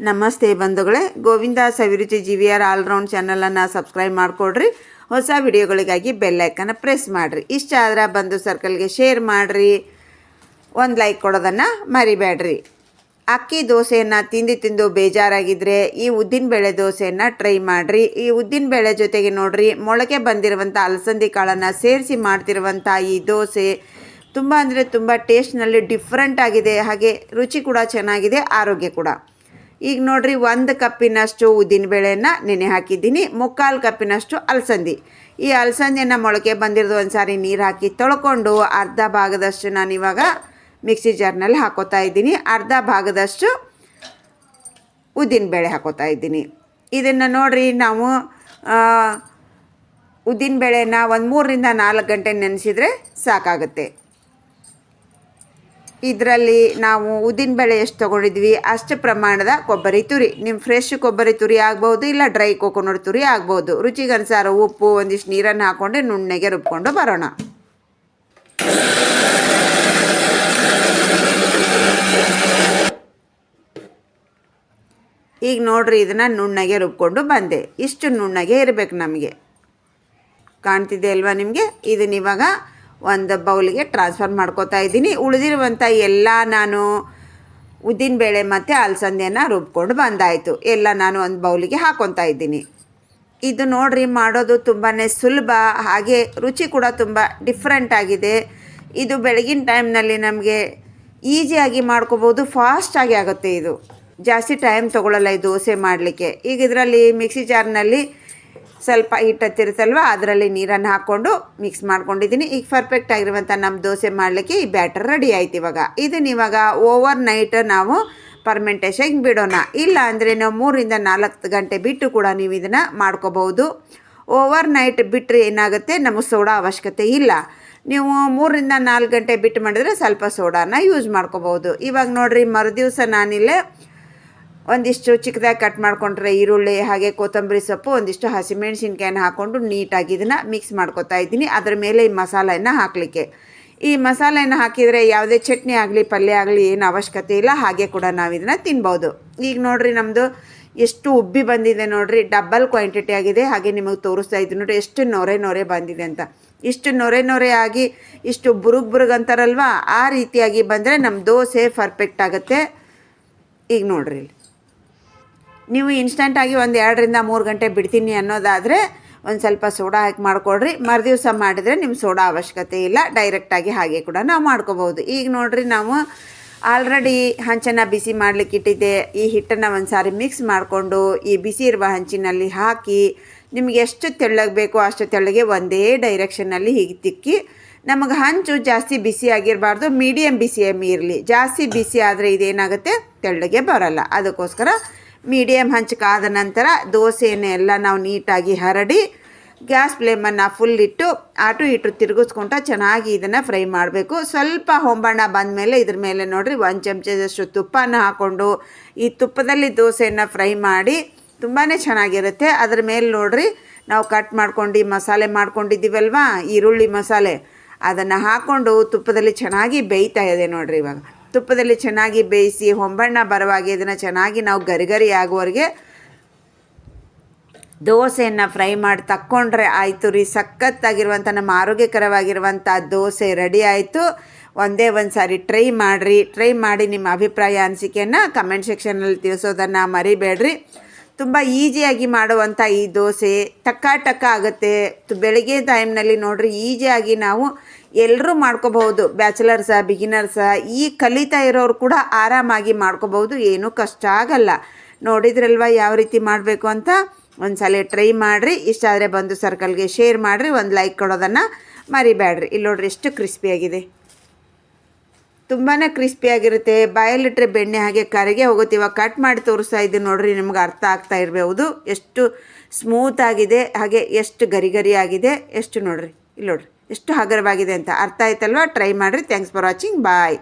ನಮಸ್ತೆ ಬಂಧುಗಳೇ. Govinda Saviruchi G V R allround ಚಾನಲನ್ನು ಸಬ್ಸ್ಕ್ರೈಬ್ ಮಾಡಿಕೊಡ್ರಿ. ಹೊಸ ವಿಡಿಯೋಗಳಿಗಾಗಿ ಬೆಲ್ಲೈಕನ್ನು ಪ್ರೆಸ್ ಮಾಡಿರಿ. ಇಷ್ಟ ಆದ್ರೆ ಬಂಧು ಸರ್ಕಲ್ಗೆ ಶೇರ್ ಮಾಡಿರಿ. ಒಂದು ಲೈಕ್ ಕೊಡೋದನ್ನು ಮರಿಬೇಡ್ರಿ ಅಕ್ಕಿ ದೋಸೆಯನ್ನು ತಿಂದು ತಿಂದು ಬೇಜಾರಾಗಿದ್ದರೆ ಈ ಉದ್ದಿನಬೇಳೆ ದೋಸೆಯನ್ನು ಟ್ರೈ ಮಾಡಿರಿ. ಈ ಉದ್ದಿನಬೇಳೆ ಜೊತೆಗೆ ನೋಡಿರಿ, ಮೊಳಕೆ ಬಂದಿರುವಂಥ ಅಲಸಂದಿ ಕಾಳನ್ನು ಸೇರಿಸಿ ಮಾಡ್ತಿರುವಂಥ ಈ ದೋಸೆ ತುಂಬ ಅಂದರೆ ತುಂಬ ಟೇಸ್ಟ್ನಲ್ಲಿ ಡಿಫ್ರೆಂಟ್ ಆಗಿದೆ. ಹಾಗೆ ರುಚಿ ಕೂಡ ಚೆನ್ನಾಗಿದೆ, ಆರೋಗ್ಯ ಕೂಡ. ಈಗ ನೋಡ್ರಿ ಒಂದು ಕಪ್ಪಿನಷ್ಟು ಉದ್ದಿನಬೇಳೆನ ನೆನೆ ಹಾಕಿದ್ದೀನಿ, ಮುಕ್ಕಾಲು ಕಪ್ಪಿನಷ್ಟು ಅಲಸಂದಿ. ಈ ಅಲಸಂದಿಯನ್ನು ಮೊಳಕೆ ಬಂದಿರೋದು ಒಂದು ಸಾರಿ ನೀರು ಹಾಕಿ ತೊಳ್ಕೊಂಡು ಅರ್ಧ ಭಾಗದಷ್ಟು ನಾನು ಇವಾಗ ಮಿಕ್ಸಿ ಜಾರ್ನಲ್ಲಿ ಹಾಕೋತಾ ಇದ್ದೀನಿ. ಅರ್ಧ ಭಾಗದಷ್ಟು ಉದ್ದಿನಬೇಳೆ ಹಾಕೋತಾ ಇದ್ದೀನಿ. ಇದನ್ನು ನೋಡಿರಿ ನಾವು ಉದ್ದಿನಬೇಳೆನ ಒಂದು ಮೂರರಿಂದ ನಾಲ್ಕು ಗಂಟೆ ನೆನೆಸಿದರೆ ಸಾಕಾಗುತ್ತೆ. ಇದರಲ್ಲಿ ನಾವು ಉದ್ದಿನಬೇಳೆ ಎಷ್ಟು ತೊಗೊಂಡಿದ್ವಿ, ಅಷ್ಟು ಪ್ರಮಾಣದ ಕೊಬ್ಬರಿ ತುರಿ. ನಿಮ್ಮ ಫ್ರೆಶ್ ಕೊಬ್ಬರಿ ತುರಿ ಆಗ್ಬೋದು ಇಲ್ಲ ಡ್ರೈ ಕೋಕೋನಟ್ ತುರಿ ಆಗ್ಬೋದು ರುಚಿಗನುಸಾರ ಉಪ್ಪು, ಒಂದಿಷ್ಟು ನೀರನ್ನು ಹಾಕ್ಕೊಂಡು ನುಣ್ಣಗೆ ರುಬ್ಕೊಂಡು ಬರೋಣ. ಈಗ ನೋಡ್ರಿ ಇದನ್ನು ನುಣ್ಣಗೆ ರುಬ್ಕೊಂಡು ಬಂದೆ. ಇಷ್ಟು ನುಣ್ಣಗೆ ಇರಬೇಕು ನಮಗೆ. ಕಾಣ್ತಿದೆ ಅಲ್ವಾ ನಿಮಗೆ? ಇದನ್ನ ಇವಾಗ ಒಂದು ಬೌಲಿಗೆ ಟ್ರಾನ್ಸ್ಫರ್ ಮಾಡ್ಕೋತಾ ಇದ್ದೀನಿ. ಉಳಿದಿರುವಂಥ ಎಲ್ಲ ನಾನು ಉದ್ದಿನಬೇಳೆ ಮತ್ತು ಅಲಸಂದೆನ ರುಬ್ಕೊಂಡು ಬಂದಾಯಿತು. ಎಲ್ಲ ನಾನು ಒಂದು ಬೌಲಿಗೆ ಹಾಕ್ಕೊತಾ ಇದ್ದೀನಿ. ಇದು ನೋಡ್ರಿ ಮಾಡೋದು ತುಂಬಾ ಸುಲಭ, ಹಾಗೆ ರುಚಿ ಕೂಡ ತುಂಬ ಡಿಫ್ರೆಂಟ್ ಆಗಿದೆ. ಇದು ಬೆಳಗಿನ ಟೈಮ್ನಲ್ಲಿ ನಮಗೆ ಈಸಿಯಾಗಿ ಮಾಡ್ಕೋಬೋದು ಫಾಸ್ಟಾಗಿ ಆಗುತ್ತೆ ಇದು. ಜಾಸ್ತಿ ಟೈಮ್ ತೊಗೊಳ್ಳಲ್ಲ ಈ ದೋಸೆ ಮಾಡಲಿಕ್ಕೆ. ಈಗ ಇದರಲ್ಲಿ ಮಿಕ್ಸಿ ಜಾರ್ನಲ್ಲಿ ಸ್ವಲ್ಪ ಹಿಟ್ಟು ಹಚ್ಚಿರುತ್ತಲ್ವ, ಅದರಲ್ಲಿ ನೀರನ್ನು ಹಾಕ್ಕೊಂಡು ಮಿಕ್ಸ್ ಮಾಡ್ಕೊಂಡಿದ್ದೀನಿ. ಈಗ ಪರ್ಫೆಕ್ಟ್ ಆಗಿರುವಂಥ ನಮ್ಮ ದೋಸೆ ಮಾಡಲಿಕ್ಕೆ ಈ ಬ್ಯಾಟರ್ ರೆಡಿ ಆಯ್ತು ಇವಾಗ. ಇದನ್ನ ಇವಾಗ ಓವರ್ ನೈಟ್ ನಾವು ಪರ್ಮೆಂಟೇಷನ್ ಬಿಡೋಣ. ಇಲ್ಲ ಅಂದರೆ ನಾವು ಮೂರಿಂದ ನಾಲ್ಕು ಗಂಟೆ ಬಿಟ್ಟು ಕೂಡ ನೀವು ಇದನ್ನು ಮಾಡ್ಕೋಬಹುದು. ಓವರ್ ನೈಟ್ ಬಿಟ್ಟರೆ ಏನಾಗುತ್ತೆ? ನಮಗೆ ಸೋಡಾ ಅವಶ್ಯಕತೆ ಇಲ್ಲ. ನೀವು ಮೂರರಿಂದ ನಾಲ್ಕು ಗಂಟೆ ಬಿಟ್ಟು ಮಾಡಿದರೆ ಸ್ವಲ್ಪ ಸೋಡಾನ ಯೂಸ್ ಮಾಡ್ಕೋಬೋದು ಇವಾಗ ನೋಡಿರಿ ಮರುದಿವಸ ನಾನಿಲ್ಲೇ ಒಂದಿಷ್ಟು ಚಿಕ್ಕದಾಗಿ ಕಟ್ ಮಾಡ್ಕೊಂಡ್ರೆ ಈರುಳ್ಳಿ ಹಾಗೆ ಕೊತ್ತಂಬರಿ ಸೊಪ್ಪು, ಒಂದಿಷ್ಟು ಹಸಿಮೆಣಸಿನ್ಕಾಯನ್ನು ಹಾಕ್ಕೊಂಡು ನೀಟಾಗಿ ಇದನ್ನು ಮಿಕ್ಸ್ ಮಾಡ್ಕೊತಾ ಇದ್ದೀನಿ. ಅದರ ಮೇಲೆ ಈ ಮಸಾಲೆಯನ್ನು ಹಾಕಲಿಕ್ಕೆ. ಈ ಮಸಾಲೆಯನ್ನು ಹಾಕಿದರೆ ಯಾವುದೇ ಚಟ್ನಿ ಆಗಲಿ, ಪಲ್ಯ ಆಗಲಿ ಏನು ಅವಶ್ಯಕತೆ ಇಲ್ಲ. ಹಾಗೆ ಕೂಡ ನಾವು ಇದನ್ನು ತಿನ್ಬೋದು. ಈಗ ನೋಡಿರಿ ನಮ್ಮದು ಎಷ್ಟು ಉಬ್ಬಿ ಬಂದಿದೆ ನೋಡಿರಿ. ಡಬಲ್ ಕ್ವಾಂಟಿಟಿ ಆಗಿದೆ. ಹಾಗೆ ನಿಮಗೆ ತೋರಿಸ್ತಾ ಇದ್ದೀನಿ ನೋಡಿ ಎಷ್ಟು ನೊರೆ ನೊರೆ ಬಂದಿದೆ ಅಂತ. ಇಷ್ಟು ನೊರೆ ನೊರೆ ಆಗಿ ಇಷ್ಟು ಬುರುಗ್ ಬುರುಗ್ ಅಂತಾರಲ್ವ? ಆ ರೀತಿಯಾಗಿ ಬಂದರೆ ನಮ್ಮ ದೋಸೆ ಪರ್ಫೆಕ್ಟ್ ಆಗುತ್ತೆ. ಈಗ ನೋಡಿರಿ ನೀವು ಇನ್ಸ್ಟಂಟಾಗಿ ಒಂದು ಎರಡರಿಂದ ಮೂರು ಗಂಟೆ ಬಿಡ್ತೀನಿ ಅನ್ನೋದಾದರೆ ಒಂದು ಸ್ವಲ್ಪ ಸೋಡಾ ಹಾಕಿ ಮಾಡಿಕೊಡ್ರಿ. ಮರುದಿವಸ ಮಾಡಿದರೆ ನಿಮ್ಮ ಸೋಡಾ ಅವಶ್ಯಕತೆ ಇಲ್ಲ. ಡೈರೆಕ್ಟಾಗಿ ಹಾಗೆ ಕೂಡ ನಾವು ಮಾಡ್ಕೋಬೋದು ಈಗ ನೋಡಿರಿ ನಾವು ಆಲ್ರೆಡಿ ಹಂಚನ್ನು ಬಿಸಿ ಮಾಡಲಿಕ್ಕೆ ಇಟ್ಟಿದ್ದೆ. ಈ ಹಿಟ್ಟನ್ನು ಒಂದು ಸಾರಿ ಮಿಕ್ಸ್ ಮಾಡಿಕೊಂಡು ಈ ಬಿಸಿ ಇರುವ ಹಂಚಿನಲ್ಲಿ ಹಾಕಿ ನಿಮಗೆ ಎಷ್ಟು ತೆಳ್ಳಗೆ ಬೇಕೋ ಅಷ್ಟು ತೆಳ್ಳಗೆ ಒಂದೇ ಡೈರೆಕ್ಷನಲ್ಲಿ ಹೀಗೆ ತಿಕ್ಕಿ ನಮಗೆ ಹಂಚು ಜಾಸ್ತಿ ಬಿಸಿ ಆಗಿರಬಾರ್ದು. ಮೀಡಿಯಮ್ ಬಿಸಿಯಮ್ಮಿ ಇರಲಿ. ಜಾಸ್ತಿ ಬಿಸಿ ಆದರೆ ಇದೇನಾಗುತ್ತೆ? ತೆಳ್ಳಗೆ ಬರಲ್ಲ. ಅದಕ್ಕೋಸ್ಕರ ಮೀಡಿಯಮ್ ಹಂಚಿಕಾದ ನಂತರ ದೋಸೆಯನ್ನು ಎಲ್ಲ ನಾವು ನೀಟಾಗಿ ಹರಡಿ ಗ್ಯಾಸ್ ಫ್ಲೇಮನ್ನು ಫುಲ್ ಇಟ್ಟು ಆಟು ಇಟ್ಟು ತಿರುಗಿಸ್ಕೊಂತ ಚೆನ್ನಾಗಿ ಇದನ್ನು ಫ್ರೈ ಮಾಡಬೇಕು. ಸ್ವಲ್ಪ ಹೊಂಬಣ್ಣ ಬಂದಮೇಲೆ ಇದ್ರ ಮೇಲೆ ನೋಡಿರಿ ಒಂದು ಚಮಚದಷ್ಟು ತುಪ್ಪನ ಹಾಕ್ಕೊಂಡು ಈ ತುಪ್ಪದಲ್ಲಿ ದೋಸೆಯನ್ನು ಫ್ರೈ ಮಾಡಿ ತುಂಬಾ ಚೆನ್ನಾಗಿರುತ್ತೆ. ಅದ್ರ ಮೇಲೆ ನೋಡಿರಿ ನಾವು ಕಟ್ ಮಾಡ್ಕೊಂಡು ಮಸಾಲೆ ಮಾಡ್ಕೊಂಡಿದ್ದೀವಲ್ವಾ? ಈರುಳ್ಳಿ ಮಸಾಲೆ. ಅದನ್ನು ಹಾಕ್ಕೊಂಡು ತುಪ್ಪದಲ್ಲಿ ಚೆನ್ನಾಗಿ ಬೇಯ್ತಾ ಇದೆ ನೋಡಿರಿ ಇವಾಗ. ತುಪ್ಪದಲ್ಲಿ ಚೆನ್ನಾಗಿ ಬೇಯಿಸಿ ಹೊಂಬಣ್ಣ ಬರುವಾಗೆ ಇದನ್ನು ಚೆನ್ನಾಗಿ ನಾವು ಗರಿಗರಿ ಆಗುವವರೆಗೆ ದೋಸೆಯನ್ನು ಫ್ರೈ ಮಾಡಿ ತಕ್ಕೊಂಡ್ರೆ ಆಯಿತು ರೀ. ಸಖತ್ತಾಗಿರುವಂಥ ನಮ್ಮ ಆರೋಗ್ಯಕರವಾಗಿರುವಂಥ ದೋಸೆ ರೆಡಿ ಆಯಿತು. ಒಂದೇ ಒಂದು ಸಾರಿ ಟ್ರೈ ಮಾಡಿರಿ. ಟ್ರೈ ಮಾಡಿ ನಿಮ್ಮ ಅಭಿಪ್ರಾಯ, ಅನಿಸಿಕೆಯನ್ನು ಕಮೆಂಟ್ ಸೆಕ್ಷನಲ್ಲಿ ತಿಳಿಸೋದನ್ನು ಮರಿಬೇಡ್ರಿ. ತುಂಬ ಈಸಿಯಾಗಿ ಮಾಡುವಂಥ ಈ ದೋಸೆ ಟಕ್ಕ ಟಕ್ಕ ಆಗುತ್ತೆ. ಬೆಳಗ್ಗೆ ಟೈಮ್ನಲ್ಲಿ ನೋಡ್ರಿ ಈಸಿಯಾಗಿ ನಾವು ಎಲ್ಲರೂ ಮಾಡ್ಕೋಬಹುದು. ಬ್ಯಾಚುಲರ್ಸ ಬಿಗಿನರ್ಸ ಈ ಕಲಿತಾ ಇರೋರು ಕೂಡ ಆರಾಮಾಗಿ ಮಾಡ್ಕೋಬಹುದು. ಏನೂ ಕಷ್ಟ ಆಗಲ್ಲ. ನೋಡಿದ್ರಲ್ವ ಯಾವ ರೀತಿ ಮಾಡಬೇಕು ಅಂತ? ಒಂದು ಸಲ ಟ್ರೈ ಮಾಡಿರಿ. ಇಷ್ಟ ಆದರೆ ಬಂದು ಸರ್ಕಲ್ಗೆ ಶೇರ್ ಮಾಡಿರಿ. ಒಂದು ಲೈಕ್ ಕೊಡೋದನ್ನು ಮರಿಬೇಡ್ರಿ ಇಲ್ಲಿ ನೋಡ್ರಿ ಎಷ್ಟು ಕ್ರಿಸ್ಪಿಯಾಗಿದೆ ತುಂಬಾ ಕ್ರಿಸ್ಪಿಯಾಗಿರುತ್ತೆ ಬಾಯಲ್ಲಿಟ್ಟರೆ ಬೆಣ್ಣೆ ಹಾಗೆ ಕರಿಗೆ ಹೋಗುತ್ತೆ. ಇವಾಗ ಕಟ್ ಮಾಡಿ ತೋರಿಸ್ತಾ ಇದ್ದೀನಿ ನೋಡ್ರಿ, ನಿಮ್ಗೆ ಅರ್ಥ ಆಗ್ತಾ ಇರಬಹುದು ಎಷ್ಟು ಸ್ಮೂತ್ ಆಗಿದೆ. ಹಾಗೆ ಎಷ್ಟು ಗರಿ ಆಗಿದೆ. ಎಷ್ಟು ನೋಡ್ರಿ. ಇಲ್ಲಿ ನೋಡ್ರಿ. ಎಷ್ಟು ಹಗುರವಾಗಿದೆ ಅಂತ ಅರ್ಥ ಆಯ್ತಲ್ವಾ? ಟ್ರೈ ಮಾಡಿರಿ. Thanks for watching bye